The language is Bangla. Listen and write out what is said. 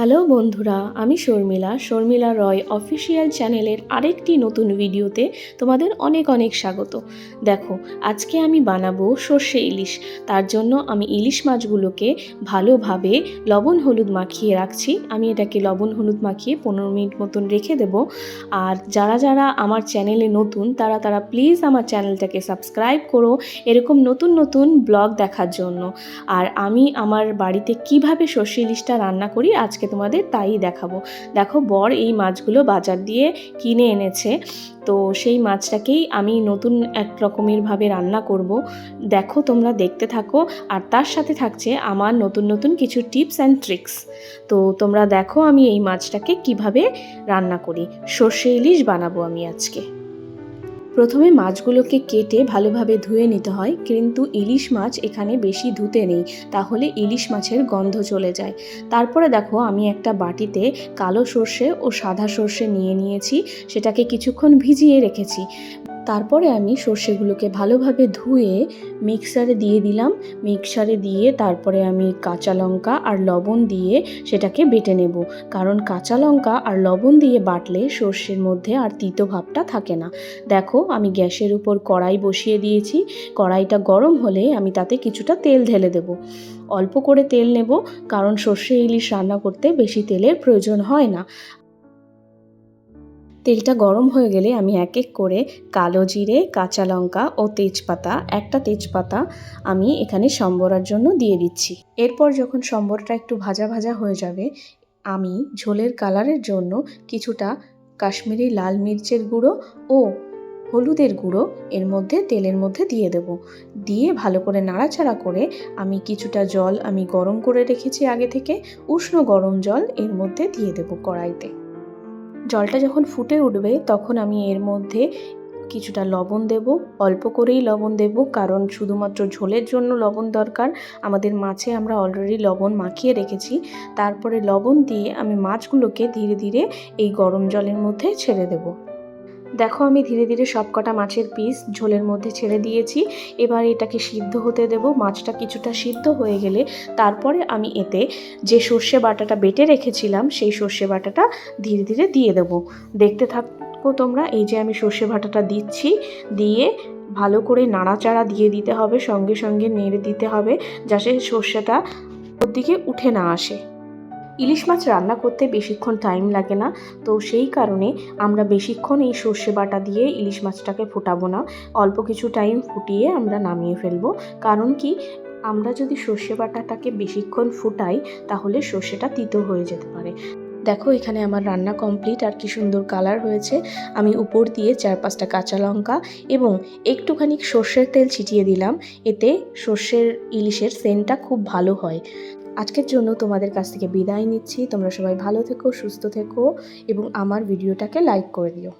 হ্যালো বন্ধুরা, আমি শর্মিলা শর্মিলা রয় অফিসিয়াল চ্যানেলের আরেকটি নতুন ভিডিওতে তোমাদের অনেক অনেক স্বাগত। দেখো, আজকে আমি বানাবো সর্ষে ইলিশ। তার জন্য আমি ইলিশ মাছগুলোকে ভালোভাবে লবণ হলুদ মাখিয়ে রাখছি। আমি এটাকে লবণ হলুদ মাখিয়ে পনেরো মিনিট মতন রেখে দেব। আর যারা যারা আমার চ্যানেলে নতুন, তারা তারা প্লিজ আমার চ্যানেলটাকে সাবস্ক্রাইব করো এরকম নতুন নতুন ব্লগ দেখার জন্য। আর আমি আমার বাড়িতে কীভাবে সর্ষে ইলিশটা রান্না করি আজকে তোমাদের তাই দেখাবো। দেখো, বর এই মাছগুলো বাজার দিয়ে কিনে এনেছে। তো সেই মাছটাকেই আমি নতুন এক রকমেরভাবে রান্না করব। দেখো, তোমরা দেখতে থাকো। আর তার সাথে থাকছে আমার নতুন নতুন কিছু টিপস অ্যান্ড ট্রিক্স। তো তোমরা দেখো আমি এই মাছটাকে কীভাবে রান্না করি। সর্ষে ইলিশ বানাবো আমি আজকে। প্রথমে মাছগুলোকে কেটে ভালোভাবে ধুয়ে নিতে হয়, কিন্তু ইলিশ মাছ এখানে বেশি ধুতে নেই, তাহলে ইলিশ মাছের গন্ধ চলে যায়। তারপরে দেখো, আমি একটা বাটিতে কালো সর্ষে ও সাদা সর্ষে নিয়ে নিয়েছি, সেটাকে কিছুক্ষণ ভিজিয়ে রেখেছি। তারপরে আমি সর্ষেগুলোকে ভালোভাবে ধুয়ে মিক্সারে দিয়ে দিলাম। মিক্সারে দিয়ে তারপরে আমি কাঁচা লঙ্কা আর লবণ দিয়ে সেটাকে বেটে নেব। কারণ কাঁচা লঙ্কা আর লবণ দিয়ে বাটলে সর্ষের মধ্যে আর তিতো ভাবটা থাকে না। দেখো, আমি গ্যাসের উপর কড়াই বসিয়ে দিয়েছি। কড়াইটা গরম হলে আমি তাতে কিছুটা তেল ঢেলে দেব। অল্প করে তেল নেব, কারণ সর্ষে ইলিশ রান্না করতে বেশি তেলের প্রয়োজন হয় না। তেলটা গরম হয়ে গেলে আমি এক এক করে কালো জিরে, কাঁচা লঙ্কা ও তেজপাতা, একটা তেজপাতা আমি এখানে সম্বরার জন্য দিয়ে দিচ্ছি। এরপর যখন সম্বরটা একটু ভাজা ভাজা হয়ে যাবে, আমি ঝোলের কালারের জন্য কিছুটা কাশ্মীরি লাল মির্চের গুঁড়ো ও হলুদের গুঁড়ো এর মধ্যে, তেলের মধ্যে দিয়ে দেব। দিয়ে ভালো করে নাড়াচাড়া করে আমি কিছুটা জল আমি গরম করে রেখেছি আগে থেকে, উষ্ণ গরম জল এর মধ্যে দিয়ে দেব কড়াইতে। জলটা যখন ফুটে উঠবে, তখন আমি এর মধ্যে কিছুটা লবণ দেব। অল্প করেই লবণ দেব, কারণ শুধুমাত্র ঝোলের জন্য লবণ দরকার। আমাদের মাছে আমরা অলরেডি লবণ মাখিয়ে রেখেছি। তারপরে লবণ দিয়ে আমি মাছগুলোকে ধীরে ধীরে এই গরম জলের মধ্যে ছেড়ে দেব। দেখো আমি ধীরে ধীরে সবকটা মাছের পিস ঝোলের মধ্যে ছেড়ে দিয়েছি। এবার এটাকে সিদ্ধ হতে দেব। মাছটা কিছুটা সিদ্ধ হয়ে গেলে তারপরে আমি এতে যে সর্ষে বাটাটা বেটে রেখেছিলাম, সেই সর্ষে বাটাটা ধীরে ধীরে দিয়ে দেব। দেখতে থাকো তোমরা, এই যে আমি সর্ষে বাটাটা দিচ্ছি, দিয়ে ভালো করে নাড়াচাড়া দিয়ে দিতে হবে, সঙ্গে সঙ্গে নেড়ে দিতে হবে, যাতে সর্ষেটা ওর দিকে উঠে না আসে। ইলিশ মাছ রান্না করতে বেশিক্ষণ টাইম লাগে না, তো সেই কারণে আমরা বেশিক্ষণ এই সর্ষে বাটা দিয়ে ইলিশ মাছটাকে ফোটাবো না। অল্প কিছু টাইম ফুটিয়ে আমরা নামিয়ে ফেলব। কারণ কি, আমরা যদি সর্ষে বাটাটাকে বেশিক্ষণ ফুটাই, তাহলে সর্ষেটা তিতো হয়ে যেতে পারে। দেখো, এখানে আমার রান্না কমপ্লিট আর কি সুন্দর কালার হয়েছে। আমি উপর দিয়ে চার পাঁচটা কাঁচা লঙ্কা এবং একটুখানি সর্ষের তেল ছিটিয়ে দিলাম। এতে সর্ষের ইলিশের সেন্টটা খুব ভালো হয়। আজকের জন্য তোমাদের কাছ থেকে বিদায় নিচ্ছি। তোমরা সবাই ভালো থেকো, সুস্থ থেকো এবং আমার ভিডিওটাকে লাইক করে দিও।